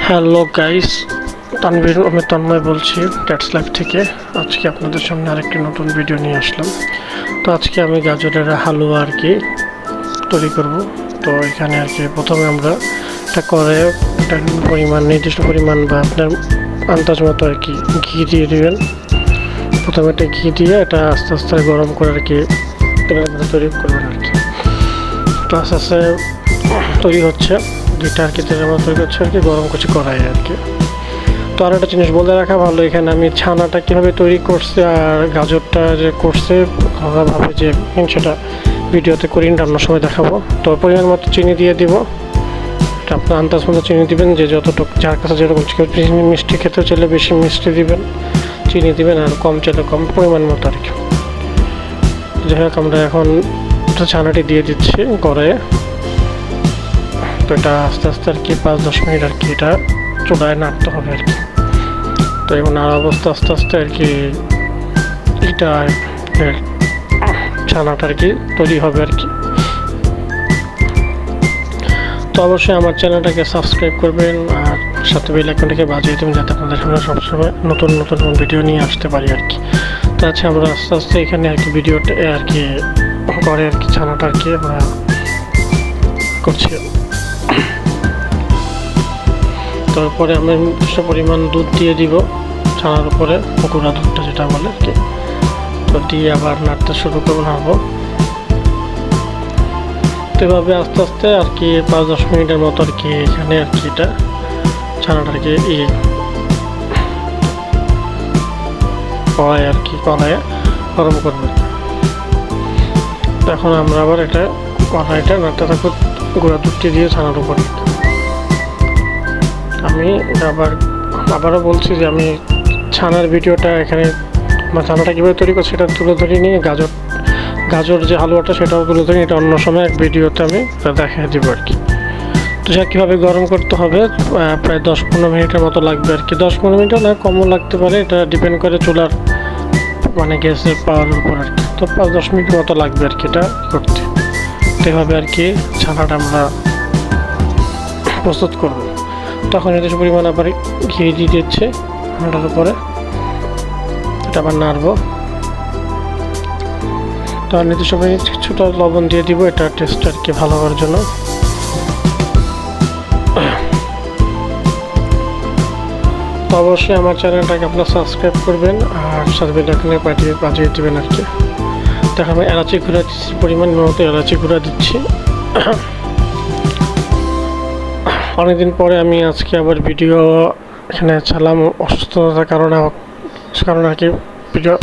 Hello guys Tanvir আমি তন্ময় বলছি cats life থেকে। আজকে আপনাদের সামনে আরেকটি নতুন ভিডিও নিয়ে আসলাম। তো আজকে আমি গাজরের হালুয়া আর কি তৈরি করব। তো এখানে আর কি প্রথমে আমরা এটা করে একটা পরিমাণ, নির্দিষ্ট পরিমাণ বা আপনার আন্দাজ মতো আর কি ঘি দিয়ে দেবেন। প্রথমে এটা ঘি দিয়ে এটা আস্তে আস্তে গরম করে আর কি তৈরি করবেন আর কি। তো আস্তে আস্তে তৈরি হচ্ছে। দুইটা আর কি তেলের মতো তৈরি করছে আর কি, গরম করছে কড়াই আর কি। তো আর একটা জিনিস বলে রাখা ভালো, এখানে আমি ছানাটা কীভাবে তৈরি করছে আর গাজরটা যে করছে, আমরা ভাবে যে সেটা ভিডিওতে করি, রান্নার সময় দেখাবো। তো পরিমাণ মতো চিনি দিয়ে দিব। আপনার আন্দাজ মতো চিনি দিবেন, যে যতটুকু, যার কাছে যেরকম মিষ্টি খেতে চাইলে বেশি মিষ্টি দিবেন, চিনি দিবেন আর কম চাইলে কম পরিমাণ মতো আর কি। যাই হোক, আমরা এখন ছানাটি দিয়ে দিচ্ছি তো এটা আস্তে আস্তে আর কি পাঁচ, দশ মিনিট আর কি এটা চুলায় নাড়তে হবে আর কি। তো এবং নাড়া অবস্থা আস্তে আস্তে আর কি এটা ছানাটা আর কি তৈরি হবে আর কি। তো অবশ্যই আমার চ্যানেলটাকে সাবস্ক্রাইব করবেন আর সাথে বেল আইকনটাকে বাজিয়ে দেবেন যাতে আপনাদের সামনে সবসময় নতুন নতুন ভিডিও নিয়ে আসতে পারি আর কি। তো আচ্ছা আমরা আস্তে আস্তে এখানে আর কি ভিডিওটা, আর কি করে আর কি ছানাটা আর কি আমরা করছি। তারপরে আমরা নির্দিষ্ট পরিমাণ দুধ দিয়ে দিব। ছানার উপরে গুঁড়া দুধটা যেটা বলে আর কি। তো দিয়ে আবার নাড়তে শুরু করব, নাড়বো। তো এভাবে আস্তে আস্তে আর কি পাঁচ দশ মিনিটের মতো আর কি এখানে আর কি এটা ছানাটা আর কি ইয়ে কড়াই আর কি, কড়াইয়ে গরম করবে। এখন আমরা আবার এটা কড়াইটা নাড়তে থাকব, গুঁড়া দুধটি দিয়ে ছানার উপরে। আমি আবার আবারও বলছি যে আমি ছানার ভিডিওটা এখানে ছানাটা কীভাবে তৈরি করছি সেটা তুলে ধরি নিয়ে গাজর গাজর যে হালুয়াটা সেটাও তুলে ধরি এটা অন্য সময় এক ভিডিওতে আমি দেখাই দেবো আর কি। তো যা কীভাবে গরম করতে হবে প্রায় দশ পনেরো মিনিটের মতো লাগবে আর কি। দশ পনেরো মিনিটও না, কমও লাগতে পারে। এটা ডিপেন্ড করে চুলার মানে গ্যাসের পাওয়ারের উপর আর কি। তো পাঁচ দশ মিনিট মতো লাগবে আর কি এটা করতে। এভাবে আর কি ছানাটা আমরা প্রস্তুত করব। তখন নির্দিষ্ট পরিমাণ আবার ঘি দিয়ে দিচ্ছে আটার উপরে। এটা আবার নাড়বো। তো আর নির্দিষ্ট পরিমাণে কিছুটা লবণ দিয়ে দিব, এটা টেস্ট আর কি ভালো হওয়ার জন্য। তো অবশ্যই আমার চ্যানেলটাকে আপনার সাবস্ক্রাইব করবেন আর সাথে বেলাখানে পাঠিয়ে বাজিয়ে দেবেন আর কি দেখো আমি এলাচি গুঁড়া দিচ্ছি, পরিমাণ মতো এলাচি গুঁড়া দিচ্ছি। অনেকদিন পরে আমি আজকে আবার ভিডিও এখানে ছাড়লাম, অসুস্থতার কারণে কারণে আর কি ভিডিও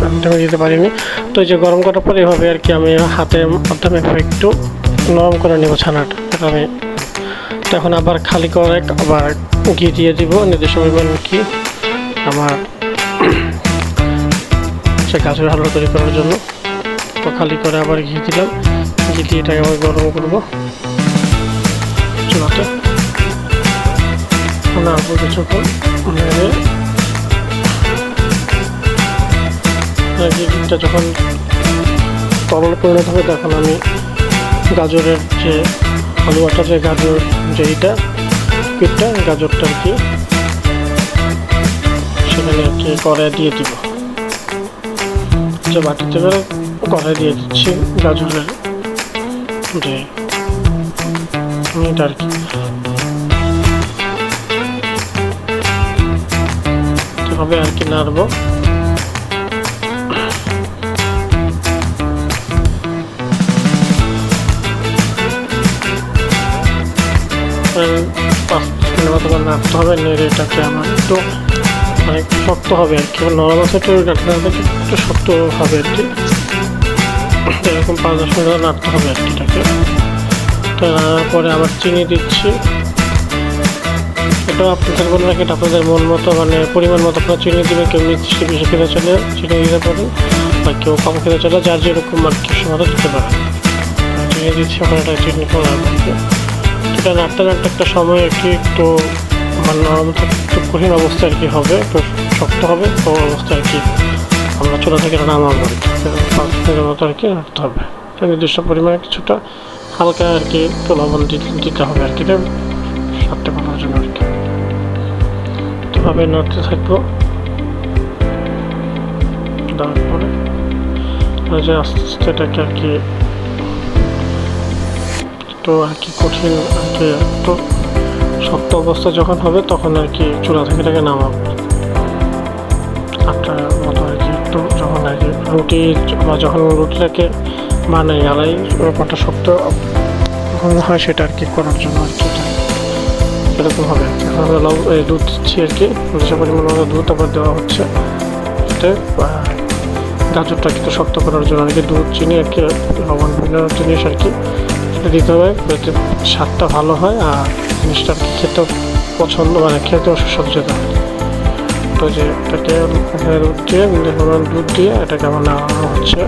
দিতে পারিনি। তো এই যে গরম করার পরে এভাবে আর কি আমি হাতের মাধ্যমে একটু নরম করে নেব ছানাটা। এটা আমি তখন আবার খালি করে আবার ঘি দিয়ে দিব, নির্দিষ্ট পরিমাণ ঘি আমার সে গাছের হালুয়া তৈরি করার জন্য। তো খালি করে আবার ঘি দিলাম, ঘি দিয়ে এটাকে আবার গরম করব। চুলাতে। কিছুক্ষণ নেড়ে ঘিটা যখন তরল পরিণত হবে, তখন আমি গাজরের যে হালুয়াটা যে গাজর, যে এইটা পিঠটা গাজরটা আর কি সেখানে আর কি কড়াই দিয়ে দিব। যে বাটিতে করে কড়াই দিয়ে দিচ্ছি গাজরের যে এটা হবে আর কি নাড়বো। পাঁচ মিনিট মতো নাড়তে হবে, নেড়ে এটাকে আমার একটু মানে শক্ত হবে আর কি। নরম আছে একটু ডাক্তার থেকে একটু শক্ত হবে আর কি। এরকম পাঁচ দশ মিনিট নাড়তে হবে আর কি এটাকে। তো নাড়ার পরে আবার চিনি দিচ্ছি। এটা আপনাদের বলে রাখি এটা আপনাদের মন মতো মানে পরিমাণ মতো আপনার চিনি দেবেন, কেউ মিষ্টি বেশি খেতে চলে চিনি দিতে পারেন, বা কেউ কম খেতে চলে যার যেরকম আর কি সময় দিতে পারে চিনি দিচ্ছি ওখানে একটা চিনি করা এটা নাড়তে একটা সময় আর কি একটু মানে নরম একটু কঠিন অবস্থা আর কি হবে, একটু শক্ত হবে, তো অবস্থা আর কি আমরা চুলা থেকে নামাবো পাঁচ মিনিটের মতো আর কি রাখতে হবে। নির্দিষ্ট পরিমাণে কিছুটা হালকা আর কি একটু লবণ দিতে হবে এটা আর কি এভাবে নাড়তে থাকব। দেওয়ার পরে ওই যে আস্তে আস্তে এটাকে আর কি তো আর কি কঠিন আর কি একটু শক্ত অবস্থা যখন হবে তখন আর কি চুলা থেকে এটাকে নামাবো। আটটা মতো আর কি একটু যখন আর কি রুটি বা যখন রুটিটাকে বানাই, আলাই ব্যাপারটা শক্ত হয় সেটা আর কি করার জন্য আর কি এরকম হবে। এখন আমরা এই দুধ দিচ্ছি আর কি বেশি পরিমাণ মতো দুধ আবার দেওয়া হচ্ছে গাজরটা কিন্তু শক্ত করার জন্য আর কি দুধ চিনি আর কি, লবণ বিভিন্ন জিনিস আর কি সেটা দিতে হবে, যাতে স্বাদটা ভালো হয় আর জিনিসটা আর কি খেতেও পছন্দ মানে খেতেও সুসজ্জিত তো যে এটাকে দুধ দিয়ে দুধ দিয়ে এটাকে আমার নেওয়া হচ্ছে।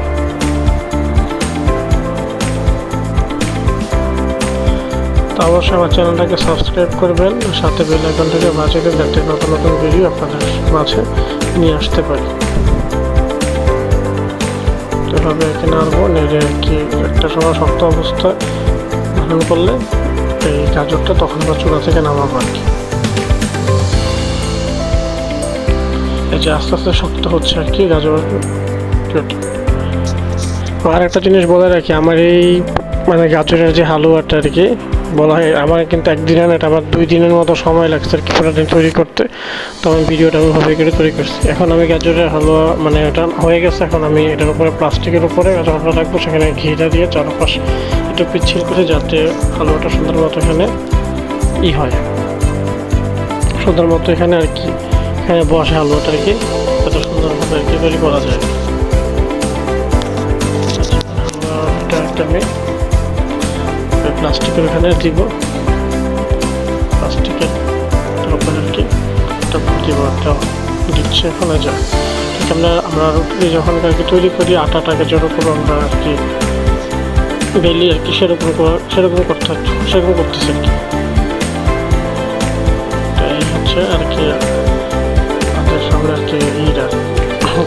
অবশ্যই আমার চ্যানেলটাকে সাবস্ক্রাইব করবেন, সাথে বেল আইকনটাকে বাজিয়ে দেবেন যাতে নতুন নতুন ভিডিও আপনাদের মাঝে নিয়ে আসতে পারি। এভাবে কি নাড়বো নেড়ে কি একটা সময় শক্ত অবস্থায় ধারণ করলে এই গাজরটা তখন আবার চূড়া থেকে নামাবো আর কি। এই যে আস্তে আস্তে শক্ত হচ্ছে আর কি গাজর আর একটা জিনিস বলে রাখি, আমার এই মানে গাজরের যে হালুয়াটা আর কি বলা হয় আমার কিন্তু একদিনের এটা আমার দুই দিনের মতো সময় লাগছে আর কি পুরো দিন তৈরি করতে। তো আমি ভিডিওটা আমি ভাবে করে তৈরি করছি। এখন আমি গাজরের হালুয়া মানে এটা হয়ে গেছে এখন আমি এটার উপরে প্লাস্টিকের উপরে গাজরটা রাখব সেখানে ঘিটা দিয়ে চারপাশ একটু পিচ্ছিল করে যাতে হালুয়াটা সুন্দর মতো এখানে ই হয়। সুন্দর মতো এখানে আর কি এখানে বসে হালুয়াটা আর কি এত সুন্দর মতো আর কি তৈরি করা যায়। আচ্ছা, হালুয়াটা একটা আমি প্লাস্টিকের এখানে দিব। প্লাস্টিকের আর কি একটা দিচ্ছে এখানে যায় ঠিক আমরা রুটি যখন কি তৈরি করি, আটাটাকে যেরকম আমরা আর কি বেলি আর কি সেরকম সেরকম করতে হচ্ছে, সেরকম করতেছি আর কি। হচ্ছে আর কি আমাদের সামনে আর কি ইটা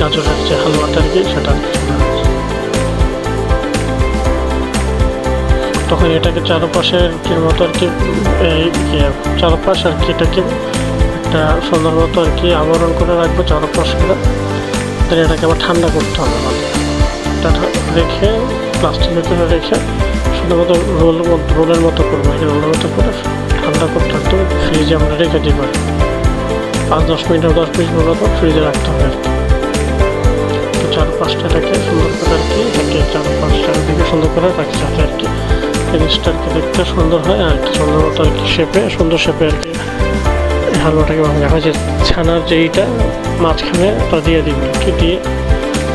গাজরের যে হালুয়াটা আর কি, সেটা তখন এটাকে চারপাশে আর কি মতো আর কি চারপাশ আর কি এটাকে একটা সুন্দর মতো আর কি আবরণ করে রাখব চারপাশ করে then এটাকে আবার ঠান্ডা করতে হবে এটা রেখে প্লাস্টিকের ভিতরে রেখে সুন্দর মতো রোল রোলের মতো করব রোলের মতো করে ঠান্ডা করতে থাকতে হবে ফ্রিজে আমরা রেখে দিই পারি পাঁচ, দশ মিনিট দশ মিনিট মতো ফ্রিজে রাখতে হবে। আর কি তো চার সুন্দর করে আর কি, এটাকে চার দিকে সুন্দর করে রাখতে হবে। আর জিনিসটা কি দেখতে সুন্দর হয় আর কি সুন্দর মতো আর কি শেপে, সুন্দর শেপে আর কি হালুয়াটাকে ভাঙা দেখা যায় ছানার যেইটা মাঝখানে ওটা দিয়ে দিবি কি দিয়ে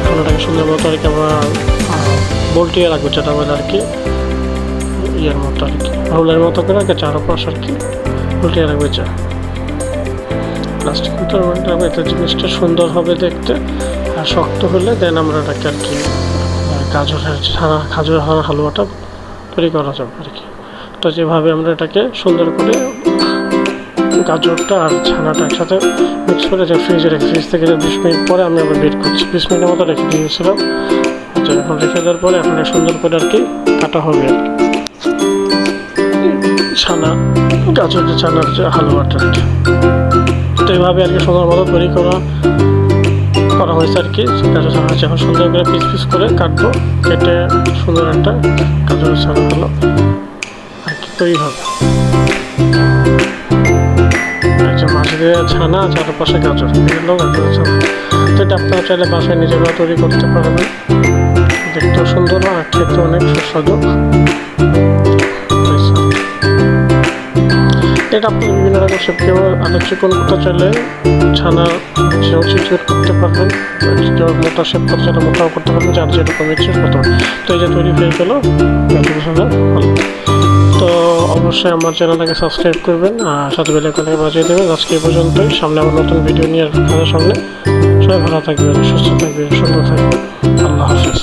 হালুয়াটাকে সুন্দর মতো আর কি আমরা বল্টিয়ে রাখব যেটা বলে আর কি, ইয়ের মতো আর কি রোলের মতো করে আর কি চারপাশ আর কি উল্টিয়ে রাখবে চা প্লাস্টিক ভিতরে উল্টে রাখবে এতে জিনিসটা সুন্দর হবে দেখতে আর শক্ত হলে দেন আমরা এটাকে আর কি গাজরের ছানা, খাজুরের হালুয়া- হালুয়াটা তৈরি করা যাবে আর কি। তো যেভাবে আমরা এটাকে সুন্দর করে গাজরটা আর ছানাটা একসাথে মিক্স করে যে ফ্রিজে রেখে ফ্রিজ থেকে বিশ মিনিট পরে আমি আবার বের করছি। বিশ মিনিটের মতো রেখে দিয়েছিলাম। আচ্ছা এখন রেখে দেওয়ার পরে এখন সুন্দর করে আর কি কাটা হবে আর কি। ছানা গাজর যে ছানার হালুয়াটা। আর কি তো এইভাবে আর কি সুন্দর মতো তৈরি করা করা হয়েছে আর কি। গাজর ছানা হচ্ছে এখন সুন্দর করে পিস পিস করে কাটবো, কেটে সুন্দর একটা গাজর ছানা হলো আর কি তৈরি হবে। আচ্ছা ছানা চারপাশে গাজর। এগুলো গাজর ছানা। তো এটা আপনারা চাইলে বাসায় নিজেরা তৈরি করতে পারবেন। দেখতেও সুন্দর আর খেতে অনেক সুস্বাদু। এটা আপনি বিভিন্ন রকম কেউ আলু চিকন করতে চাইলে ছানা চিকন করতে পারবেন মোটা শেপ করতে চাইলে মোটাও করতে পারবেন যার যেরকম ইচ্ছে করতে তো এই যে তৈরি হয়ে গেল তো অবশ্যই আমার চ্যানেলটাকে সাবস্ক্রাইব করবেন আর সাথে বেলে করে বাজিয়ে দেবেন। আজকে এই পর্যন্তই। সামনে আবার নতুন ভিডিও নিয়ে আপনাদের সামনে। সবাই ভালো থাকবেন, সুস্থ থাকবেন, সুন্দর থাকবেন। আল্লাহ হাফিজ।